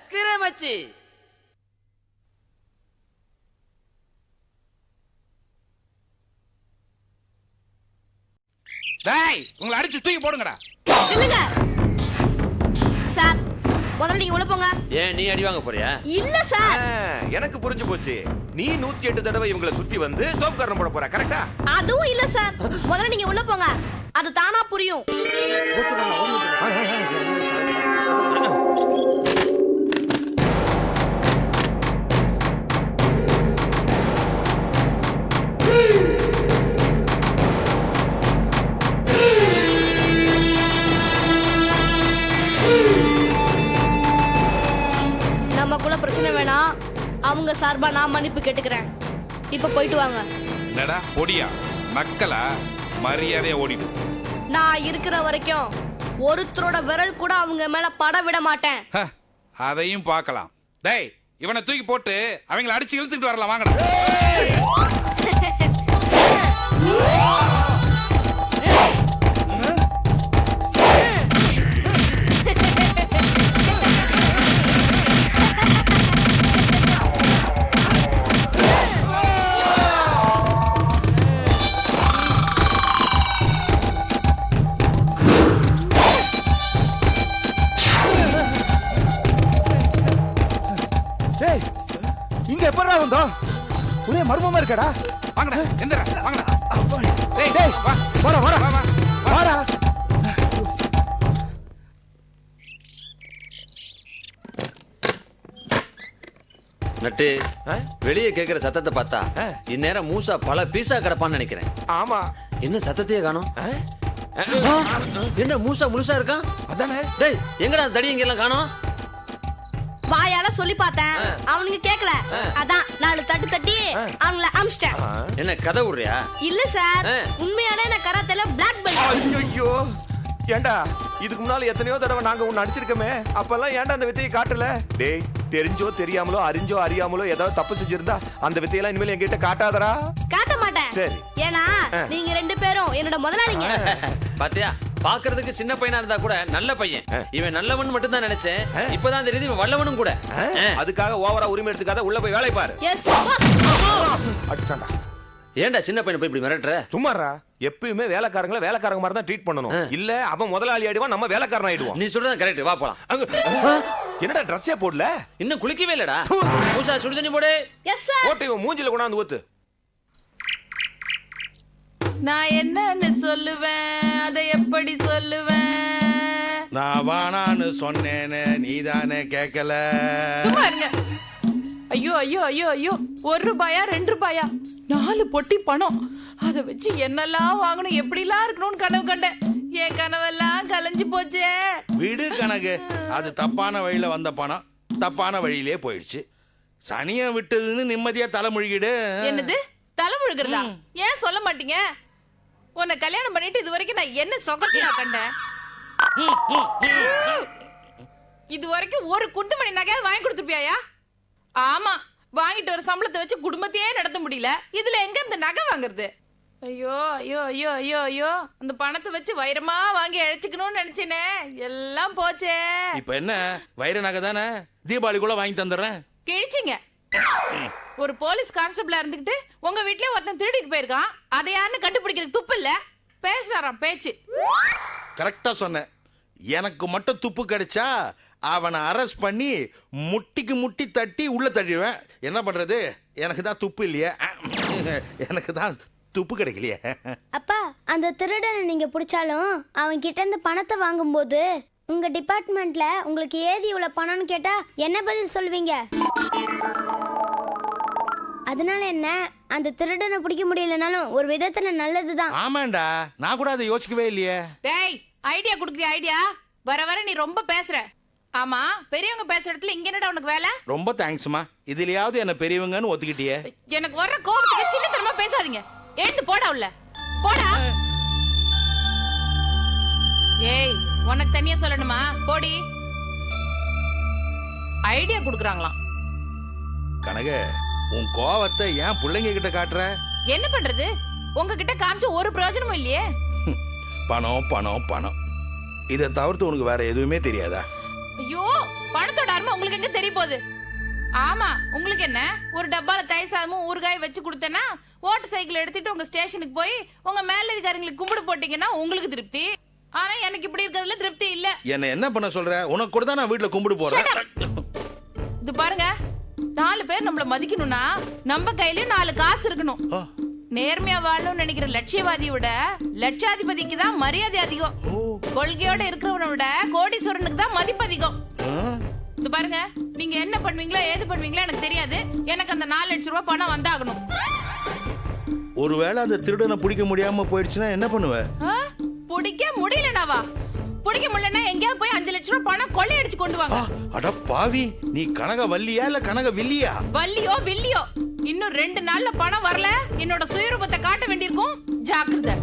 சக்கரை மச்சி டேய் உங்களை அடிச்சு தூக்கி போடுங்கடா. இல்லங்க. சார் முதல்ல நீங்க உள்ள போங்க. ஏன் நீ அடி வாங்க போறியா? இல்ல சார். எனக்கு புரிஞ்சு போச்சு. நீ நூத்தி எட்டு தடவை இவங்களை சுத்தி வந்து தோப்புக்காரன் போட போற கரெக்டா அதுவும் இல்ல சார். முதல்ல நீங்க உள்ள போங்க. அது தானா புரியும். சார்பா நான் மன்னிப்பு கேட்டுக்கிறேன். இப்ப போயிட்டு வாங்க. என்னடா பொடியா நக்கலா மரியாதையா ஓடிடு. நான் இருக்கிற வரைக்கும் ஒருத்தரோட விரல் கூட அவங்க மேல பட விட மாட்டேன். ஹ, அதையும் பார்க்கலாம். டேய் இவனை தூக்கி போட்டு அவங்கள அடிச்சு இழுத்துட்டு வரலாம் வாங்கடா. நட்டு ஆ? வெளியே கேக்குற சத்தத்தை பார்த்தா. இந்நேரம் மூசா பல பீஸா கிடப்பான்னு நினைக்கிறேன். ஆமா. என்ன சத்தத்தையே காணோம்? என்ன மூசா முழுசா இருக்கான் அதானே. டேய் எங்கடா தடி இங்க எல்லாம் காணோம்? வாயால சொல்லி பார்த்தேன். அவனுங்க கேக்கல. அதான் நாலு தட்டு தட்டி அவங்கள அமிச்சிட்டேன். என்ன கதை விடுறியா இல்ல சார் ஆ. உண்மையான நான் கராத்தேல பிளாக் பெல்ட் ஐயோ ஏண்டா இதுக்கு முன்னால எத்தனையோ தடவை நாங்க உன்னை அடிச்சிருக்கோமே. அப்பெல்லாம் ஏன்டா அந்த வித்தையை காட்டல? டேய் தெரிஞ்சோ தெரியாமலோ அறிஞ்சோ அறியாமலோ ஏதாவது தப்பு செஞ்சிருந்தா அந்த வித்தையெல்லாம் இனிமேல் என்கிட்ட காட்டாதடா. காட்ட மாட்டேன். சரி. ஏன்னா நீங்க ரெண்டு பேரும் என்னோட முதலாளிங்க. பாத்தியா பாக்குறதுக்கு சின்ன பையனா இருந்தா கூட நல்ல பையன். இவன் நல்லவன் மட்டும் தான் நினைச்சேன் இப்பதான் தெரியுது இவன் வல்லவனும் கூட? அதுக்காக ஓவரா உரிமை எடுத்துக்காத உள்ள போய் வேலை பாரு. எஸ் அடிச்சாண்டா ஏன்டா சின்ன பையனை போய் இப்படி மிரட்டுற? சும்மாரா எப்பயுமே வேலைக்காரங்கள வேலைக்காரங்க மாதிரி தான் ட்ரீட் பண்ணணும். இல்ல அவன் முதலாளி ஆயிடுவான் நம்ம வேலைக்காரன் ஆயிடுவான் நீ சொல்றது கரெக்ட் வா போலாம். என்னடா ட்ரெஸ்ஸே போடல? இன்னும் குளிக்கவே இல்லடா. மூசா சுடு தண்ணி போடு. எஸ் சார் போட்டு இவன் மூஞ்சில கொண்டாந்து ஊத்து. நான் என்னன்னு சொல்லுவேன் அதை எப்படி சொல்லுவேன்? நான் வானான்னு சொன்னேன்னு நீதானே கேட்கல. சும்மா இருங்க. ஐயோ ஐயோ ஐயோ ஐயோ. ஒரு ரூபாயா ரெண்டு ரூபாயா? நாலு பொட்டி பணம். அதை வச்சு என்னெல்லாம் வாங்கணும் எப்படிலாம் இருக்கணும்னு கனவு கண்டேன். என் கனவெல்லாம் கலைஞ்சு போச்சே. விடு கணக்கு அது தப்பான வழியில வந்த பணம். தப்பான வழியிலே போயிடுச்சு. சனியை விட்டதுன்னு நிம்மதியா தலைமுழுகிடு. என்னது? தலை முழுகிறதா ஏன் சொல்ல மாட்டீங்க? உன்னை கல்யாணம் பண்ணிட்டு இது வரைக்கும் நான் என்ன சொகத்தையா கண்டேன்? இது வரைக்கும் ஒரு குண்டுமணி நகையாவது வாங்கி கொடுத்துருப்பியாயா? ஆமா வாங்கிட்டு வர சம்பளத்தை வச்சு குடும்பத்தையே நடத்த முடியல. இதுல எங்க இந்த நகை வாங்குறது? ஐயோ ஐயோ ஐயோ ஐயோ ஐயோ அந்த பணத்தை வச்சு வைரமா வாங்கி அழைச்சிக்கணும்னு நினைச்சேனே. எல்லாம் போச்சே. இப்ப என்ன? வைர நகை தானே? தீபாவளிக்குள்ள வாங்கி தந்துடுறேன். கிழிச்சிங்க. ஒரு போலீஸ் கான்ஸ்டபிளா இருந்துகிட்டு உங்க வீட்லயே ஒருத்தன் திருடிட்டு போயிருக்கான். அதை யாருன்னு கண்டுபிடிக்கிறதுக்கு துப்பு இல்ல. பேசுறாராம் பேச்சு. கரெக்டா சொன்னேன். எனக்கு மட்டும் துப்பு கிடைச்சா அவனை அரெஸ்ட் பண்ணி முட்டிக்கு முட்டி தட்டி உள்ள தள்ளிடுவேன். என்ன பண்றது? எனக்கு தான் துப்பு இல்லையே. எனக்கு தான் துப்பு கிடைக்கலையே. அப்பா அந்த திருடனை நீங்க பிடிச்சாலும் அவன் கிட்ட இருந்து பணத்தை வாங்கும்போது உங்க டிபார்ட்மெண்ட்ல உங்களுக்கு ஏதி இவ்வளவு பணம்னு கேட்டா என்ன பதில் சொல்லுவீங்க அதனால என்ன? அந்த திருடனை பிடிக்க முடியலனாலும் ஒரு விதத்துல நல்லதுதான். ஆமாண்டா. நான் கூட அதை யோசிக்கவே இல்லையே. டேய் ஐடியா குடுக்குறிய ஐடியா வர வர நீ ரொம்ப பேசுற. ஆமா பெரியவங்க பேசுற இடத்துல இங்க என்னடா உனக்கு வேலை? ரொம்ப தேங்க்ஸ்மா இதுலயாவது என்ன பெரியவங்கன்னு ஒத்துக்கிட்டியே. எனக்கு வர்ற கோபத்துக்கு சின்னத்தனமா பேசாதீங்க. எழுந்து போடா உள்ள. போடா. ஏய் உனக்கு தனியா சொல்லணுமா? போடி. ஐடியா குடுக்குறாங்களாம். கனக உன் கோவத்தை ஏன் பிள்ளைங்க கிட்ட காட்டுற? என்ன பண்றது? உங்ககிட்ட காமிச்ச ஒரு பிரயோஜனமும் இல்லையே. பணம் பணம் பணம். இதை தவிர்த்து உனக்கு வேற எதுவுமே தெரியாதா? ஐயோ பணத்தோட அருமை உங்களுக்கு எங்க தெரிய போகுது? ஆமா உங்களுக்கு என்ன? ஒரு டப்பால தயிர் சாதமும் ஊறுகாய் வச்சு கொடுத்தேன்னா ஓட்டு சைக்கிள் எடுத்துட்டு உங்க ஸ்டேஷனுக்கு போய் உங்க மேலதிகாரிங்களுக்கு கும்பிடு போட்டீங்கன்னா உங்களுக்கு திருப்தி. ஆனா எனக்கு இப்படி இருக்கிறதுல திருப்தி இல்ல. என்ன என்ன பண்ண சொல்ற? உனக்கு கூட தான் நான் வீட்டுல கும்பிடு போறேன். இது பாருங்க நாலு பேர் நம்மள மதிக்கணும்னா நம்ம கையிலயும் நாலு காசு இருக்கணும். நேர்மையா வாழணும்னு நினைக்கிற லட்சியவாதியை விட லட்சாதிபதிக்கு தான் மரியாதை அதிகம். கொள்கையோட இருக்கிறவனை விட கோடீஸ்வரனுக்கு தான் மதிப்பு அதிகம்? இது பாருங்க நீங்க என்ன பண்ணுவீங்களோ ஏது பண்ணுவீங்களோ எனக்கு தெரியாது. எனக்கு அந்த நாலு லட்சம் ரூபாய் பணம் வந்தாகணும். ஒருவேளை அந்த திருடனை பிடிக்க முடியாம போயிடுச்சுன்னா என்ன பண்ணுவ? பிடிக்க முடியலடாவா பிடிக்க முடியலன்னா எங்கேயாவது போய் அஞ்சு லட்சம் ரூபாய் பணம் கொள்ளையடிச்சு கொண்டு வாங்க. அட பாவி நீ கனக வல்லியா இல்ல கனக வில்லியா? வள்ளியோ வில்லியோ? இன்னும் ரெண்டு நாள்ல பணம் வரல. என்னோட சுயரூபத்தை காட்ட வேண்டியிருக்கும். ஜாக்கிரதை.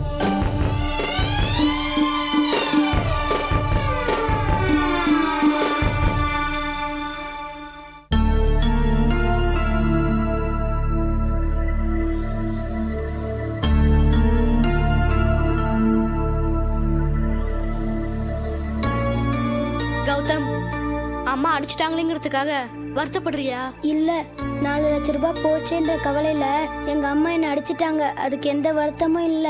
அம்மா அடிச்சிட்டாங்களேங்கிறதுக்காக வருத்தப்படுறியா? இல்ல நாலு லட்ச ரூபாய் போச்சேன்ற கவலையில எங்க அம்மா என்ன அடிச்சிட்டாங்க. அதுக்கு எந்த வருத்தமும் இல்ல.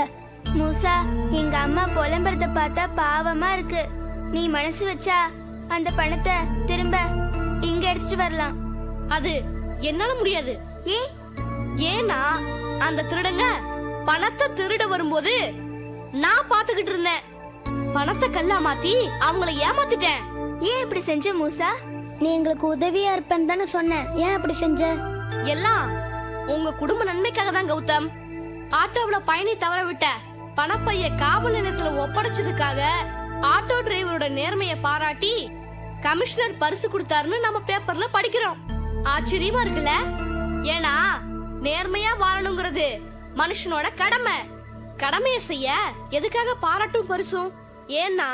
மூசா எங்க அம்மா புலம்புறத பார்த்தா பாவமா இருக்கு. நீ மனசு வச்சா அந்த பணத்தை திரும்ப இங்க எடுத்துட்டு வரலாம். அது என்னால முடியாது. ஏ? ஏன்னா அந்த திருடங்க பணத்தை திருட வரும்போது நான் பாத்துக்கிட்டு இருந்தேன். பணத்தை கல்லா மாத்தி அவங்கள ஏமாத்திட்டேன். ஏன் இப்படி செஞ்ச மூசா? நீ எங்களுக்கு உதவியா இருப்பேன்னு தானே சொன்னேன். ஏன் அப்படி செஞ்ச? எல்லாம் உங்க குடும்ப நன்மைக்காக தான் கௌதம். ஆட்டோவுல பயணி தவற விட்ட பணப்பைய காவல் நிலையத்துல ஒப்படைச்சதுக்காக ஆட்டோ டிரைவரோட நேர்மைய பாராட்டி கமிஷனர் பரிசு கொடுத்தாருன்னு நம்ம பேப்பர்ல படிக்கிறோம். ஆச்சரியமா இருக்குல்ல? ஏன்னா நேர்மையா வாழணுங்கிறது மனுஷனோட கடமை. கடமையை செய்ய எதுக்காக பாராட்டும் பரிசும்? ஏன்னா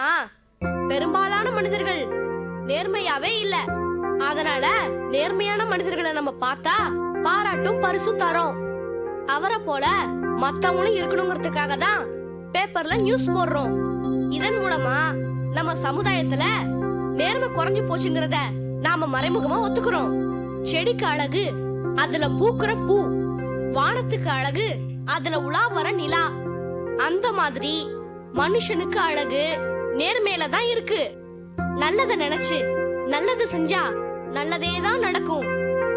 பெரும்பாலான மனிதர்கள் நேர்மையாவே இல்ல. அதனால நேர்மையான மனிதர்களை நம்ம பார்த்தா பாராட்டும் பரிசும் தரோம். அவரை போல மத்தவங்களும் இருக்கணுங்கிறதுக்காக தான் பேப்பர்ல நியூஸ் போடுறோம். இதன் மூலமா நம்ம சமுதாயத்துல நேர்மை குறைஞ்சு போச்சுங்கிறத நாம மறைமுகமா ஒத்துக்கிறோம். செடிக்கு அழகு அதுல பூக்குற பூ. வானத்துக்கு அழகு அதுல உலா வர நிலா. அந்த மாதிரி மனுஷனுக்கு அழகு நேர்மையில தான் இருக்கு. நல்லத நினைச்சு நல்லது செஞ்சா நல்லதே தான் நடக்கும்.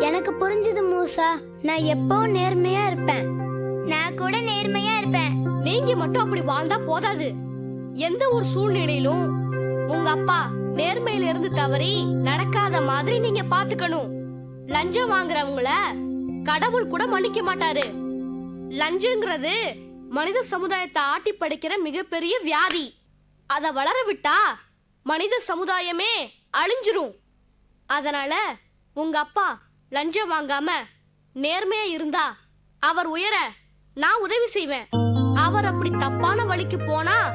எனக்கு புரிஞ்சது மூசா. நான் எப்பவும் நேர்மையா இருப்பேன்? நான் கூட நேர்மையா இருப்பேன். நீங்க மட்டும் அப்படி வாழ்ந்தா போதாது. எந்த ஒரு சூழ்நிலையிலும் உங்க அப்பா நேர்மையில இருந்து தவறி நடக்காத மாதிரி நீங்க பாத்துக்கணும். லஞ்சம் வாங்குறவங்கள கடவுள் கூட மன்னிக்க மாட்டாரு. லஞ்சங்கிறது மனித சமுதாயத்தை ஆட்டி படைக்கிற மிகப்பெரிய வியாதி. அத வளர விட்டா மனித சமுதாயமே அழிஞ்சிரும். அதனால உங்க அப்பா லஞ்சம் வாங்காம நேர்மையா இருந்தா அவர் உயர நான் உதவி செய்வேன். அவர் அப்படி தப்பான வழிக்கு போனா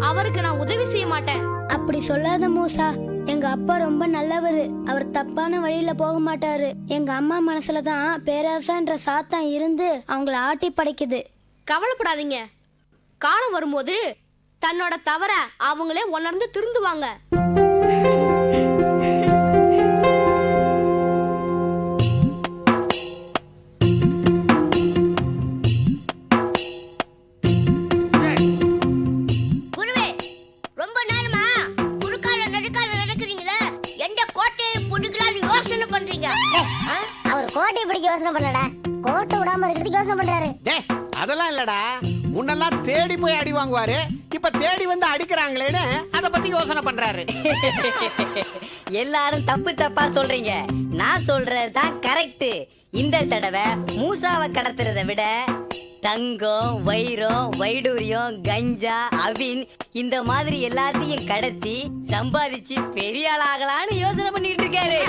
அவருக்கு நான் உதவி செய்ய மாட்டேன். அப்படி சொல்லாத மூசா. எங்க அப்பா ரொம்ப நல்லவரு. அவர் தப்பான வழியில போக மாட்டாரு. எங்க அம்மா மனசுல தான் பேராசன்ற சாத்தம் இருந்து அவங்கள ஆட்டி படைக்குது கவலைப்படாதீங்க. காலம் வரும்போது தன்னோட தவற அவங்களே உணர்ந்து திருந்துவாங்க. குருவே ரொம்ப நேரமா குறுக்கால நடுக்கால நடக்கிறீங்களே? எந்த கோட்டையை பிடிக்கலாம்னு யோசனை பண்றீங்க? அவர் கோட்டையை பிடிக்க யோசனை பண்ணலடா. கோட்டை விடாம இருக்கிறதுக்கு யோசனை பண்றாரு. டேய் அதெல்லாம் இல்லடா. முன்னெல்லாம் தேடி போய் அடி வாங்குவாரு. இப்ப தேடி வந்து அடிக்கிறாங்களேன்னு அத பத்தி யோசனை பண்றாரு. எல்லாரும் தப்பு தப்பா சொல்றீங்க. நான் சொல்றது தான் கரெக்ட் இந்த தடவை மூசாவை கடத்துறதை விட தங்கம் வைரம் வைடூரியம் கஞ்சா அவின் இந்த மாதிரி எல்லாத்தையும் கடத்தி சம்பாதிச்சு பெரிய ஆளாகலான்னு யோசனை பண்ணிட்டு இருக்காரு.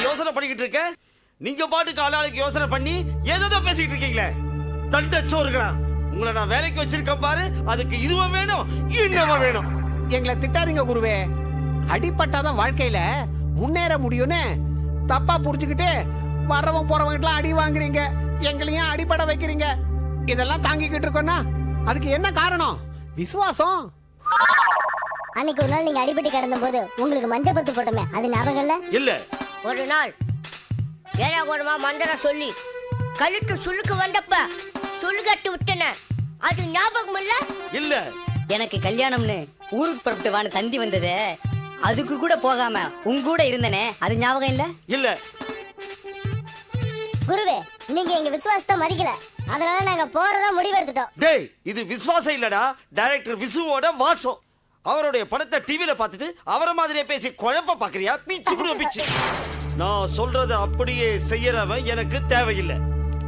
யோசனை பண்ணிக்கிட்டு இருக்கேன். நீங்க பாட்டுக்கு ஆளாளுக்கு யோசனை பண்ணி ஏதோ பேசிக்கிட்டு இருக்கீங்களே. தண்டச்சோறுகளா? உங்களை நான் வேலைக்கு வச்சிருக்கேன் பாரு. அதுக்கு இதுவா வேணும் இன்னமா வேணும். எங்களை திட்டாதீங்க குருவே. அடிப்பட்டாதான் வாழ்க்கையில முன்னேற முடியும்னு தப்பா புரிஞ்சுக்கிட்டு வர்றவன் போறவங்கிட்டலாம் அடி வாங்குறீங்க. எங்களையும் அடிபட வைக்கிறீங்க. இதெல்லாம் தாங்கிக்கிட்டு இருக்கோம்னா அதுக்கு என்ன காரணம்? விசுவாசம். அன்னைக்கு ஒரு நாள் நீங்க அடிபட்டு கிடந்த போது உங்களுக்கு மஞ்சள் பத்து போட்டோமே அது ஞாபகம் இல்ல? இல்ல. ஒரு நாள் ஏழா கூடமா மந்திர சொல்லி கழுத்து சுளுக்கு வந்தப்ப சுளுகட்டு விட்டன அது ஞாபகம் இல்ல. இல்ல எனக்கு கல்யாணம்னு ஊருக்கு புறப்பட்டு வான்னு தந்தி வந்தது. அதுக்கு கூட போகாம உங்க கூட இருந்தனே. அது ஞாபகம் இல்ல? இல்ல. குருவே நீங்க எங்க விசுவாசத்தை மதிக்கல. அதனால நாங்க போறதா முடிவெடுத்துட்டோம் டேய் இது விசுவாசம் இல்லடா. டைரக்டர் விசுவோட வாசம். அவருடைய படத்தை டிவில பார்த்துட்டு அவரை மாதிரியே பேசி குழப்ப பாக்குறியா பீச்சு கூட பீச்சு. நான் சொல்றத அப்படியே செய்யறவன் எனக்கு தேவையில்லை.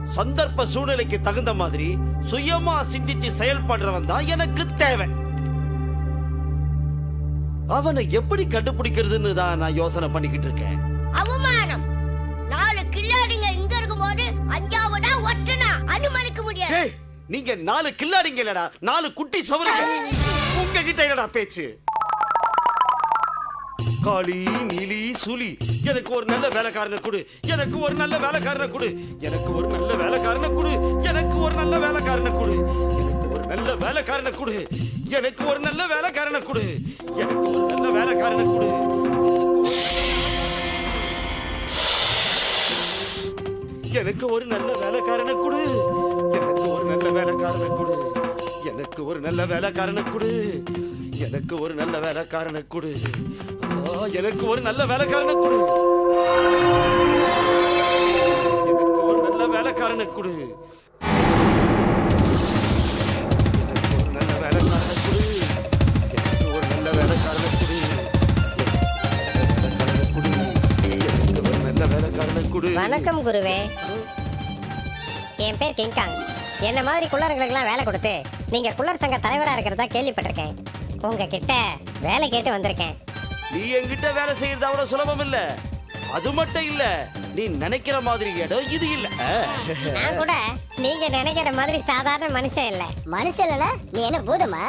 சந்தர்ப்ப சூழ்நிலைக்கு தகுந்த மாதிரி சுயமா சிந்திச்சு செயல்படுறவன் தான் எனக்கு தேவை அவனை எப்படி கண்டுபிடிக்கிறதுன்னு தான் நான் யோசனை பண்ணிக்கிட்டு இருக்கேன். அவமானம். நாலு கில்லாடிங்க இங்க இருக்கும்போது அஞ்சாவதா ஒற்றனா? அனுமதிக்க முடியாது. டேய் நீங்க நாலு கில்லாடிங்க இல்லடா நாலு குட்டி சவருங்க. உங்ககிட்ட என்னடா பேச்சு? காளி நீலி சுலி எனக்கு ஒரு நல்ல வேலைக்காரனை கொடு எனக்கு ஒரு நல்ல வேலைக்காரனை கொடு எனக்கு ஒரு நல்ல வேலைக்காரனை கொடு எனக்கு ஒரு நல்ல வேலைக்காரனை கொடு எனக்கு ஒரு நல்ல வேலைக்காரனை கொடு எனக்கு ஒரு நல்ல வேலைக்காரனை கொடு எனக்கு ஒரு நல்ல வேலைக்காரனை கொடு எனக்கு ஒரு நல்ல வேலைக்காரனை கொடு எனக்கு ஒரு நல்ல வேலைக்காரனை கொடு எனக்கு ஒரு நல்ல வேலைக்காரனை கொடு எனக்கு ஒரு நல்ல வேலைக்காரனை கொடு எனக்கு ஒரு நல்ல வேலைக்காரனை கொடு. எனக்கு ஒரு நல்ல வேலைக்காரனை கொடு. நல்ல வணக்கம் குருவே. என் பேர் கிங்காங் என்ன மாதிரி குள்ளர்களுக்கெல்லாம் வேலை கொடுத்து நீங்க குள்ளர் சங்க தலைவரா இருக்கிறதா கேள்விப்பட்டிருக்கேன். உங்ககிட்ட வேலை கேட்டு வந்திருக்கேன். நீ என்கிட்ட வேலை செய்யறது அவ்வளவு சுலபம் இல்ல. அது மட்டும் இல்ல நீ நினைக்கிற மாதிரி இடம் இது இல்ல. நான் கூட நீங்க நினைக்கிற மாதிரி சாதாரண மனுஷன் இல்ல. மனுஷன் இல்ல நீ என்ன பூதமா?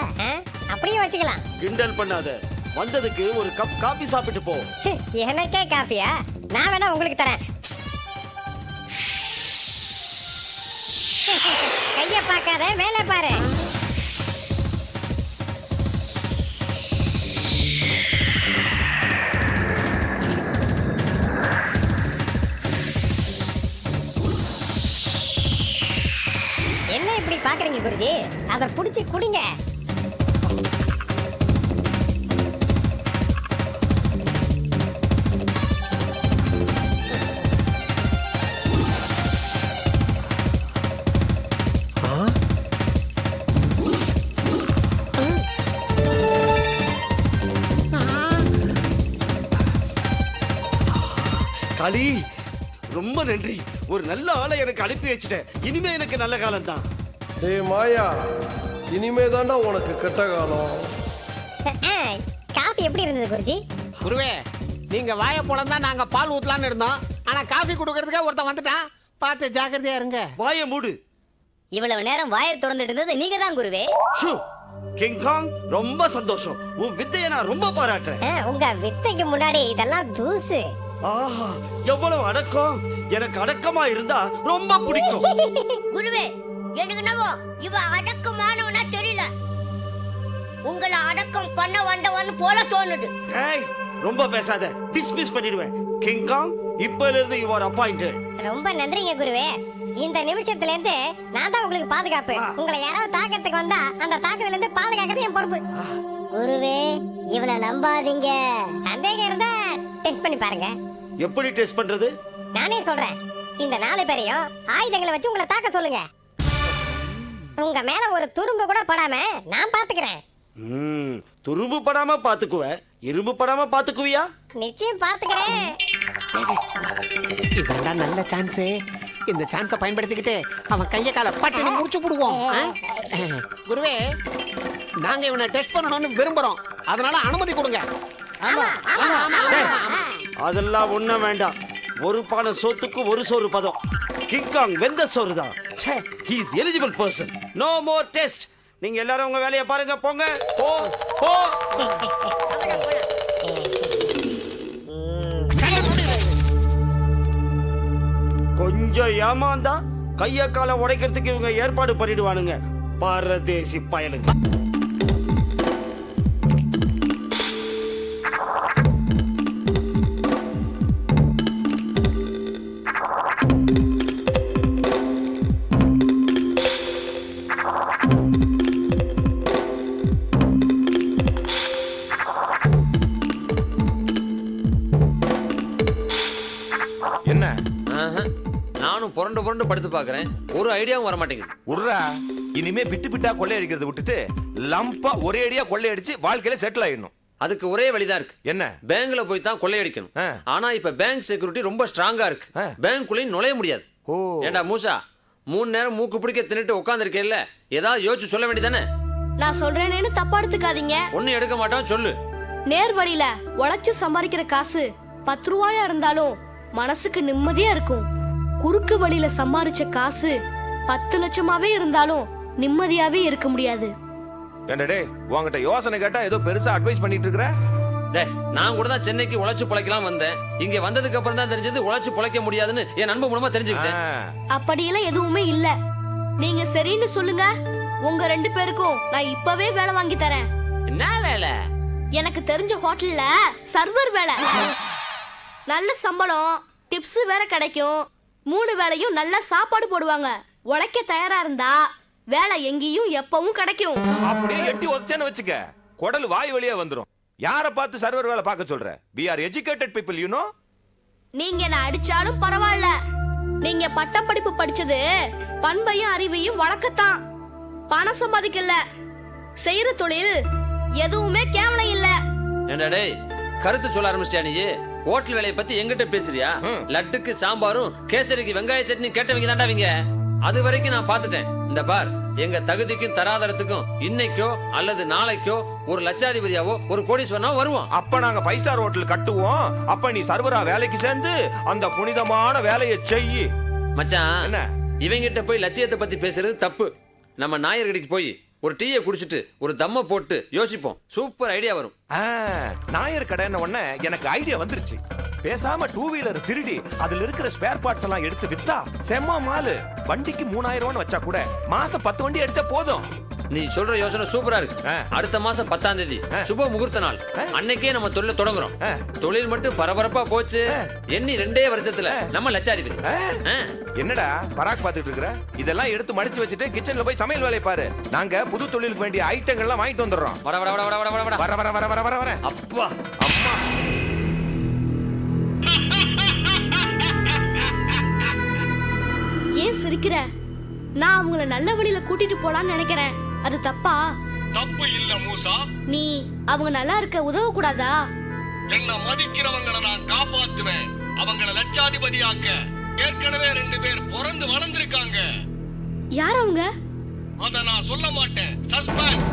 அப்படியே வச்சுக்கலாம். கிண்டல் பண்ணாத. வந்ததுக்கு ஒரு கப் காபி சாப்பிட்டு போ. எனக்கே காஃபியா நான் வேணா உங்களுக்கு தரேன். கைய பார்க்காத வேலை பாரு. எப்படி பாக்குறீங்க குருஜி? அதை புடிச்சு குடிங்க. களி ரொம்ப நன்றி. ஒரு நல்ல ஆளை எனக்கு அனுப்பி வச்சுட்டேன். இனிமே எனக்கு நல்ல காலம் தான் டேய் மாயா இனிமே தாண்டா உனக்கு கெட்ட காலம். காஃபி எப்படி இருந்தது குருஜி? குருவே நீங்க வாய போல தான் நாங்க பால் ஊத்தலாம்னு இருந்தோம். ஆனா காஃபி கொடுக்கறதுக்கே ஒருத்தன் வந்துட்டான். பார்த்து ஜாக்கிரதையா இருங்க. வாய மூடு. இவ்வளவு நேரம் வாயை திறந்துட்டு இருந்தது நீங்க தான் குருவே. ஷூ கிங்காங் ரொம்ப சந்தோஷம். உன் வித்தையை நான் ரொம்ப பாராட்டுறேன். உங்க வித்தைக்கு முன்னாடி இதெல்லாம் தூசு. ஆஹா எவ்வளவு அடக்கம். எனக்கு அடக்கமா இருந்தா ரொம்ப பிடிக்கும். குருவே எனக்கு என்னவோ இவ அடக்கமானவனா தெரியல. உங்களை அடக்கம் பண்ண வந்தவன் போல தோணுது. ஏய் ரொம்ப பேசாத. டிஸ்மிஸ் பண்ணிடுவேன். கிங்காங் இப்பல இருந்து யூ ஆர் அப்பாயிண்டட் ரொம்ப நன்றிங்க குருவே. இந்த நிமிஷத்துல இருந்து நான் தான் உங்களுக்கு பாதுகாப்பு. உங்களை யாராவது தாக்கத்துக்கு வந்தா அந்த தாக்கத்துல இருந்து பாதுகாக்கிறது என் பொறுப்பு. குருவே இவனை நம்பாதீங்க. சந்தேகம் இருந்தா டெஸ்ட் பண்ணி பாருங்க. எப்படி டெஸ்ட் பண்றது? நானே சொல்றேன். இந்த நாலு பேரையும் ஆயுதங்களை வச்சு உங்களை தாக்க சொல்லுங்க. உங்க மேல ஒரு துரும்பு கூட படாம நான் பாத்துக்கிறேன். ம், துரும்பு படாம பாத்துக்குவ. இரும்பு படாம பாத்துக்குவியா? நிச்சயம் பாத்துக்கிறேன். இதெல்லாம் நல்ல சான்ஸ். இந்த சான்ஸை பயன்படுத்திக்கிட்டு அவன் கைய கால பட்டினி முடிச்சு போடுவோம்? குருவே நாங்க இவனை டெஸ்ட் பண்ணணும்னு விரும்புறோம். அதனால அனுமதி கொடுங்க. ஆமா ஆமா ஆமா ஆமா, ஆமா அதெல்லாம் ஒண்ணும் வேண்டாம். ஒரு பானை சோத்துக்கு ஒரு சோறு பதம். கிங்காங் வெந்த சோறு தான் ச்சே he is eligible person no more test நீங்க எல்லாரும் உங்க வேலையை பாருங்க போங்க. போ போ. கொஞ்சம் ஏமாந்தா கைய காலை உடைக்கிறதுக்கு இவங்க ஏற்பாடு பண்ணிடுவானுங்க. பாரதேசி பயலுங்க. பாக்குறேன் ஒரு ஐடியாவும் வர மாட்டேங்குது உர்ரா இனிமே பிட்டு பிட்டா கொள்ளையடிக்கிறத விட்டுட்டு லம்பா ஒரே அடியா கொள்ளையடிச்சு வாழ்க்கையில செட்டில் ஆயிடணும். அதுக்கு ஒரே வழிதான் இருக்கு. என்ன? பேங்க்ல போய் தான் கொள்ளையடிக்கணும் ஆ. ஆனா இப்ப பேங்க் செக்யூரிட்டி ரொம்ப ஸ்ட்ராங்கா இருக்கு. ஆ. பேங்க்குள்ளேயும் நுழைய முடியாது. ஓ. ஏண்டா மூசா மூணு நேரம் மூக்கு பிடிக்க தின்னுட்டு உட்காந்துருக்கேல்ல ஏதாவது யோசிச்சு சொல்ல வேண்டியதானே? நான் சொல்றேனேன்னு தப்பா எடுத்துக்காதீங்க. ஒன்னும் எடுக்க மாட்டோம் சொல்லு. நேர் வழியில உழைச்சு சம்பாதிக்கிற காசு பத்து ரூபாயா இருந்தாலும் மனசுக்கு நிம்மதியா இருக்கும். குறுக்கு வழியில சம்பாரிச்ச காசு பத்து லட்சமாவே இருந்தாலும் நிம்மதியாவே இருக்க முடியாது. ஏண்டா டேய் உன்கிட்ட யோசனை கேட்டா ஏதோ பெருசா அட்வைஸ் பண்ணிட்டு இருக்கிற? டேய் நான் கூட தான் சென்னைக்கு உழைச்சு பிழைக்கலாம் வந்தேன். இங்க வந்ததுக்கு அப்புறம் தான் தெரிஞ்சது உழைச்சு பிழைக்க முடியாதுன்னு என் நண்பன் மூலமா தெரிஞ்சுக்கிட்டேன். அப்படியெல்லாம் எதுவுமே இல்ல. நீங்க சரின்னு சொல்லுங்க. உங்க ரெண்டு பேருக்கும் நான் இப்பவே வேலை வாங்கி தரேன். என்ன வேலை? எனக்கு தெரிஞ்ச ஹோட்டல்ல சர்வர் வேலை. நல்ல சம்பளம் டிப்ஸ் வேற கிடைக்கும். மூணு வேளையும் நல்ல சாப்பாடு போடுவாங்க. உழைக்க தயாரா இருந்தா வேலை எங்கேயும் எப்பவும் கிடைக்கும். அப்படியே எட்டி உதச்சேன்னு வச்சுக்க. குடல் வாய் வழியா வந்துரும். யார பார்த்து சர்வர் வேலை பார்க்க சொல்ற? We are educated people you know நீங்க என்ன அடிச்சாலும் பரவாயில்ல. நீங்க பட்டப்படிப்பு படிச்சது பண்பையும் அறிவையும் வளர்க்கத்தான். பணம் சம்பாதிக்கல. செய்யற தொழில் எதுவுமே கேவலம் இல்ல. டேய் கருத்து சொல்ல ஆரம்பிச்சியா நீ? ஹோட்டல் வேலையை பத்தி எங்கிட்ட பேசுறியா? லட்டுக்கு சாம்பாரும் கேசரிக்கு வெங்காய சட்னி கேட்டவங்க தாண்டாவீங்க அது வரைக்கும் நான் பார்த்துட்டேன். இந்த பார் எங்க தகுதிக்கும் தராதரத்துக்கும் இன்னைக்கோ அல்லது நாளைக்கோ ஒரு லட்சாதிபதியாவோ ஒரு கோடீஸ்வரனோ வருவோம். அப்ப நாங்க ஃபைவ் ஸ்டார் ஹோட்டல் கட்டுவோம். அப்ப நீ சர்வரா வேலைக்கு சேர்ந்து அந்த புனிதமான வேலையை செய்யி. மச்சான் என்ன? இவங்கிட்ட போய் லட்சியத்தை பத்தி பேசுறது தப்பு. நம்ம நாயர் கடைக்கு போய் ஒரு டீயை குடிச்சிட்டு ஒரு தம்மை போட்டு யோசிப்போம். சூப்பர் ஐடியா வரும். ஆ, நாயர் கடைன்ன உடனே எனக்கு ஐடியா வந்துருச்சு. பேசாம டூ வீலர் திருடி அதுல இருக்கிற ஸ்பேர் பார்ட்ஸ் எல்லாம் எடுத்து வித்தா செம்ம மாலு. வண்டிக்கு மூணாயிரம் ரூபான்னு வச்சா கூட மாசம் பத்து வண்டி அடிச்சா போதும். நீ சொல்ற யோசனை சூப்பரா இருக்கு. ஆ. அடுத்த மாசம் பத்தாம் தேதி. சுப முகூர்த்த நாள். அன்னைக்கே நம்ம தொழில தொடங்குறோம். தொழில் மட்டும் பரபரப்பா போச்சு. எண்ணி ரெண்டே வருஷத்துல நம்ம லட்சாதிபதி. ஆ, ஆ. என்னடா பராக் பாத்துட்டு இருக்கிற? இதெல்லாம் எடுத்து மடிச்சு வச்சுட்டு கிச்சன்ல போய் சமையல் வேலையை பாரு. நாங்க புது தொழிலுக்கு வேண்டிய ஐட்டங்கள்லாம் வாங்கிட்டு வந்துடுறோம். வட வட வட வட வட வர. வர வர வர வர வர அப்பா. அம்மா. ஏன் சிரிக்கிற? நான் அவங்கள நல்ல வழியில கூட்டிட்டு போலான்னு நினைக்கிறேன். அது தப்பா? தப்பு இல்ல மூசா. நீ அவங்க நல்லா இருக்க உதவ கூடாதா என்ன மதிக்கிறவங்கள நான் காப்பாத்துவேன். அவங்கள லட்சாதிபதியாக்க. ஏற்கனவே ரெண்டு பேர் பிறந்து வளர்ந்திருக்காங்க. யார் அவங்க? அத நான் சொல்ல மாட்டேன். சஸ்பென்ஸ்